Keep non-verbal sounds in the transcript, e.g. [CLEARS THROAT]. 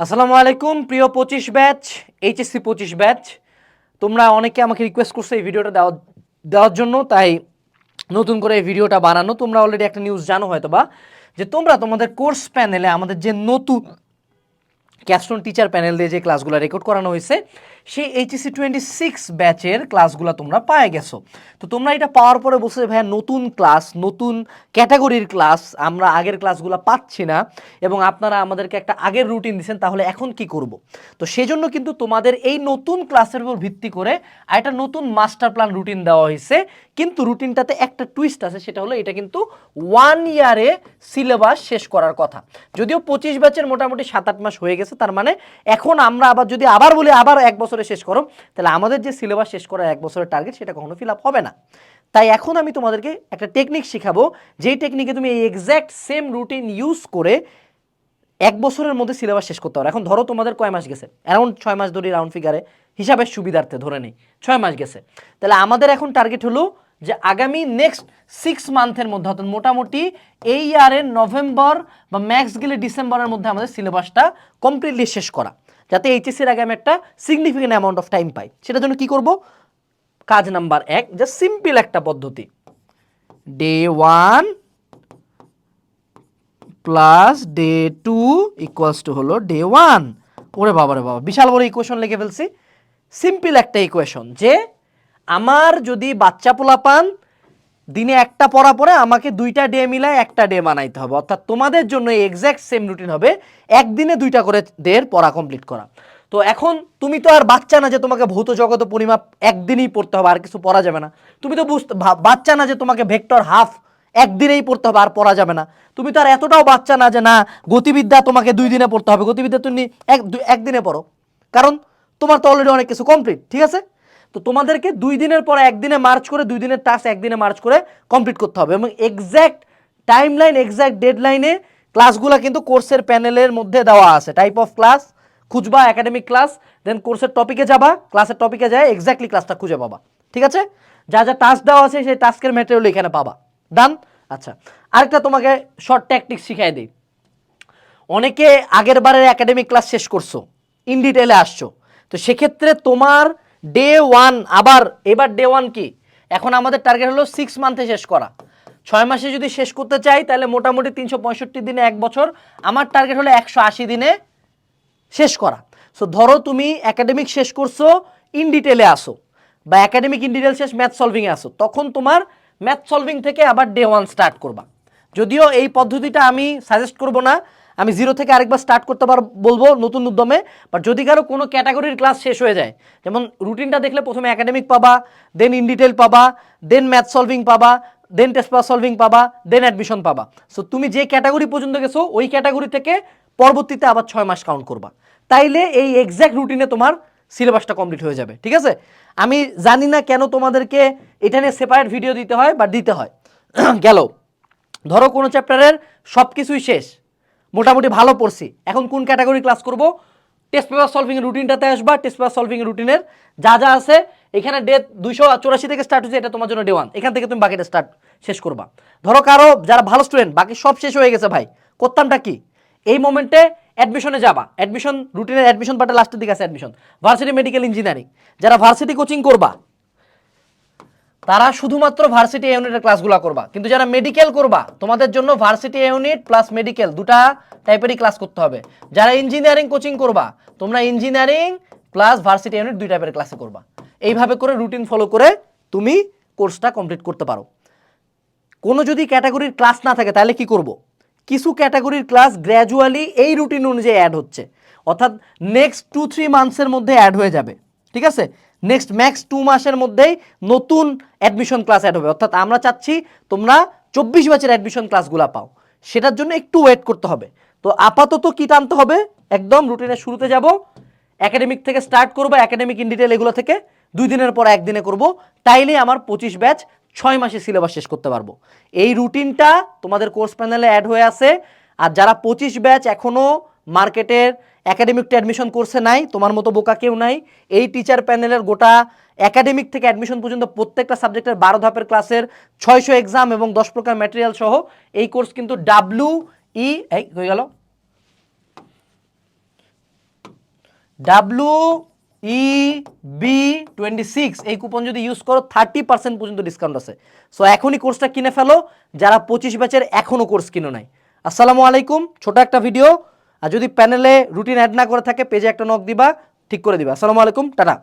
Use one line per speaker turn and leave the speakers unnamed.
আসসালামু আলাইকুম, প্রিয় পঁচিশ ব্যাচ, এইচএসসি পঁচিশ ব্যাচ। তোমরা অনেকে আমাকে রিকোয়েস্ট করছ এই ভিডিওটা দেওয়া, দেওয়ার জন্য, তাই নতুন করে এই ভিডিওটা বানানো। তোমরা অলরেডি একটা নিউজ জানো হয়তো বা যে তোমরা তোমাদের কোর্স প্যানেলে আমাদের যে নতুন ক্যাপস্টোন টিচার প্যানেল দিয়ে যে ক্লাসগুলো রেকর্ড করানো হয়েছে সেই এইচএসসি টোয়েন্টি সিক্স ব্যাচের ক্লাসগুলো তোমরা পায়ে গেছো। তো তোমরা এটা পাওয়ার পরে বসে ভাইয়া, নতুন ক্লাস নতুন ক্যাটাগরির ক্লাস আমরা আগের ক্লাসগুলো পাচ্ছি না এবং আপনারা আমাদেরকে একটা আগের রুটিন দিচ্ছেন তাহলে এখন কি করব? তো সেজন্য কিন্তু তোমাদের এই নতুন ক্লাসের উপর ভিত্তি করে একটা নতুন মাস্টার প্ল্যান রুটিন দেওয়া হয়েছে। কিন্তু রুটিনটাতে একটা টুইস্ট আছে, সেটা হলো এটা কিন্তু ওয়ান ইয়ারে সিলেবাস শেষ করার কথা। যদিও পঁচিশ ব্যাচের মোটামুটি সাত আট মাস হয়ে গেছে, তার মানে এখন আমরা আবার যদি আবার বলি, আবার এক বছরে শেষ করো, তাহলে আমাদের যে সিলেবাস শেষ করার এক বছরের টার্গেট সেটা কখনো ফিল আপ হবে না। তাই এখন আমি তোমাদেরকে একটা টেকনিক শেখাবো, যেই টেকনিকে তুমি এই এক্স্যাক্ট সেম রুটিন ইউজ করে এক বছরের মধ্যে সিলেবাস শেষ করতে পারো। এখন ধরো তোমাদের কয় মাস গেছে? অ্যারাউন্ড ছয় মাস ধরে রাউন্ড ফিগারে হিসাবের সুবিধার্থে ধরে নেই, ছয় মাস গেছে। তাহলে আমাদের এখন টার্গেট হলো যে আগামী নেক্সট সিক্স মান্থের মধ্যে, অর্থাৎ মোটামুটি এই ইয়ারের নভেম্বর বা ম্যাক্স গেলে ডিসেম্বরের মধ্যে আমাদের সিলেবাসটা কমপ্লিটলি শেষ করা। যাতে এইচএসির আগে আমি একটা সিগনিফিকেন্ট অ্যামাউন্ট অফ টাইম পাই। সেটার জন্য কি করব? কাজ নাম্বার এক জাস্ট সিম্পল একটা পদ্ধতি। Day one plus day two equals two হলো ডে ওয়ান ওরে বাবা রে বাবা, বিশাল বড় ইকুয়েশন লিখে ফেলছি। সিম্পল একটা ইকুয়েশন যে, আমার যদি বাচ্চা পোলা পান দিনে একটা পড়া পরে আমাকে দুইটা ডে মিলায় একটা ডে বানাইতে হবে। অর্থাৎ তোমাদের জন্য এক্স্যাক্ট সেম রুটিন হবে, একদিনে দুইটা করে ডের পড়া কমপ্লিট করা। তো এখন তুমি তো আর বাচ্চা না যে তোমাকে ভৌত জগত পরিমাপ একদিনেই পড়তে হবে, আর কিছু পড়া যাবে না। তুমি তো বুঝতে বাচ্চা না যে তোমাকে ভেক্টর হাফ একদিনেই পড়তে হবে, আর পড়া যাবে না। তুমি তো আর এতটাও বাচ্চা না যে না, গতিবিদ্যা তোমাকে দুই দিনে পড়তে হবে, গতিবিদ্যা তুমি এক একদিনে পড়ো। কারণ তোমার তো অলরেডি অনেক কিছু কমপ্লিট ঠিক আছে? তো তোমাদেরকে দুই দিনের পর একদিনে মার্চ করে, দুই দিনের টাস্ক একদিনে মার্চ করে কমপ্লিট করতে হবে। এবং এক্স্যাক্ট টাইম লাইন এক্স্যাক্ট ডেডলাইনে ক্লাসগুলো কিন্তু কোর্সের প্যানেলের মধ্যে দেওয়া আছে। টাইপ অফ ক্লাস খুঁজবা একাডেমিক ক্লাস দেন কোর্সের টপিকে যাবা ক্লাসের টপিকে যায় এক্স্যাক্টলি ক্লাসটা খুঁজে পাবা। ঠিক আছে? যা যা টাস্ক দেওয়া আছে, সেই টাস্কের ম্যাটেরিয়াল এখানে পাবা। ডান আচ্ছা। আরেকটা তোমাকে শর্ট ট্যাকটিক শিখাই দিই। অনেকে আগের বারের একাডেমিক ক্লাস শেষ করছ ইন ডিটেলে আসছো। তো সেক্ষেত্রে তোমার ডে ওয়ান আবার, এবার ডে ওয়ান কি? এখন আমাদের টার্গেট হলো সিক্স মান্থে শেষ করা। ছয় মাসে যদি শেষ করতে চাই, তাহলে মোটামুটি তিনশো পঁয়ষট্টি দিনে এক বছর। আমার টার্গেট হলো একশো আশি দিনে শেষ করা। সো ধরো তুমি একাডেমিক শেষ করছ ইন ডিটেলে আসো। বা একাডেমিক ইন ডিটেল শেষ ম্যাথ সলভিংয়ে আসো। তখন তোমার ম্যাথ সলভিং থেকে আবার ডে ওয়ান স্টার্ট করবা। যদিও এই পদ্ধতিটা আমি সাজেস্ট করব না আমি জিরো থেকে আরেকবার স্টার্ট করতে পার, বলব নতুন উদ্যমে। বাট যদি কারও কোনো ক্যাটাগরির ক্লাস শেষ হয়ে যায়, যেমন রুটিনটা দেখলে প্রথমে একাডেমিক পাবা দেন ইন ডিটেল পাবা দেন ম্যাথ সলভিং পাবা দেন টেস্ট পাস সলভিং পাবা দেন অ্যাডমিশন পাবা। সো তুমি যে ক্যাটাগরি পর্যন্ত গেছো, ওই ক্যাটাগরি থেকে পরবর্তীতে আবার ছয় মাস কাউন্ট করবা। তাইলে এই এক্স্যাক্ট রুটিনে তোমার সিলেবাসটা কমপ্লিট হয়ে যাবে, ঠিক আছে? আমি জানি না কেন তোমাদেরকে এটা নিয়ে সেপারেট ভিডিও দিতে হয় বা দিতে হয়। [CLEARS THROAT] গেল। ধরো কোনো চ্যাপ্টারের সব কিছুই শেষ। মোটামুটি ভালো পড়ছি। এখন কোন ক্যাটাগরি ক্লাস করব? টেস্ট পেপার সলভিং রুটিনটাতে আসবা টেস্ট পেপার সলভিং রুটিনের যা যা আছে। এখানে ডে দুইশো চৌরাশি থেকে স্টার্ট হচ্ছে এটা তোমার জন্য ডে ওয়ান এখান থেকে তুমি বাকিটা স্টার্ট শেষ করবা। ধরো কারও, যারা ভালো স্টুডেন্ট বাকি সব শেষ হয়ে গেছে ভাই, করতামটা কি? এই মোমেন্টে অ্যাডমিশনে যাবা। অ্যাডমিশন রুটিনের অ্যাডমিশন পার্টে লাস্টের দিকে আছে অ্যাডমিশন ভার্সিটি মেডিকেল ইঞ্জিনিয়ারিং যারা ভার্সিটি কোচিং করবা তারা শুধুমাত্র ভার্সিটি ইউনিটের ক্লাসগুলো করবা। কিন্তু যারা মেডিকেল করবা, তোমাদের জন্য ভার্সিটি ইউনিট প্লাস মেডিকেল দুটা টাইপেরই ক্লাস করতে হবে। যারা ইঞ্জিনিয়ারিং কোচিং করবা, তোমরা ইঞ্জিনিয়ারিং প্লাস ভার্সিটি ইউনিট দুই টাইপের ক্লাসে করবা। এইভাবে করে রুটিন ফলো করে তুমি কোর্সটা কমপ্লিট করতে পারো। কোনো যদি ক্যাটাগরির ক্লাস না থাকে, তাহলে কি করব? কিছু ক্যাটাগরির ক্লাস গ্র্যাজুয়ালি এই রুটিন অনুযায়ী অ্যাড হচ্ছে। অর্থাৎ নেক্সট টু থ্রি মান্থসের মধ্যে অ্যাড হয়ে যাবে। ঠিক আছে? নেক্সট ম্যাক্স টু মাসের মধ্যেই নতুন অ্যাডমিশন ক্লাস অ্যাড হবে। অর্থাৎ আমরা চাচ্ছি তোমরা চব্বিশ ব্যাচের অ্যাডমিশন ক্লাসগুলো পাও। সেটার জন্য একটু ওয়েট করতে হবে। তো আপাতত কি টানতে হবে? একদম রুটিনের শুরুতে যাব। একাডেমিক থেকে স্টার্ট করব একাডেমিক ইন ডিটেল এগুলো থেকে। দুই দিনের পর একদিনে করব। তাইলে আমার পঁচিশ ব্যাচ ছয় মাসে সিলেবাস শেষ করতে পারব। এই রুটিনটা তোমাদের কোর্স প্যানেলে অ্যাড হয়ে আছে। আর যারা পঁচিশ ব্যাচ এখনও মার্কেটের একাডেমিকটা অ্যাডমিশন কোর্সে নাই, তোমার মতো বোকা কেউ নাই। এই টিচার প্যানেলের গোটা একাডেমিক থেকে অ্যাডমিশন পর্যন্ত প্রত্যেকটা সাবজেক্টের বারো ধাপের ক্লাসের ছয়শো এক্সাম এবং দশ প্রকার ম্যাটেরিয়াল সহ এই কোর্স কিন্তু ডাব্লিউ ই এই হয়ে গেল। W E B twenty six এই কুপন যদি ইউজ করো থার্টি পার্সেন্ট পর্যন্ত ডিসকাউন্ট আছে। সো এখনই কোর্সটা কিনে ফেলো। যারা পঁচিশ ব্যাচের এখনও কোর্স কিনো নাই। আসসালামু আলাইকুম। ছোট একটা ভিডিও আর যদি প্যানেলে রুটিন অ্যাড না করে থাকে পেজে একটা নক দিবা, ঠিক করে দিবা। আসসালামু আলাইকুম, টাটা।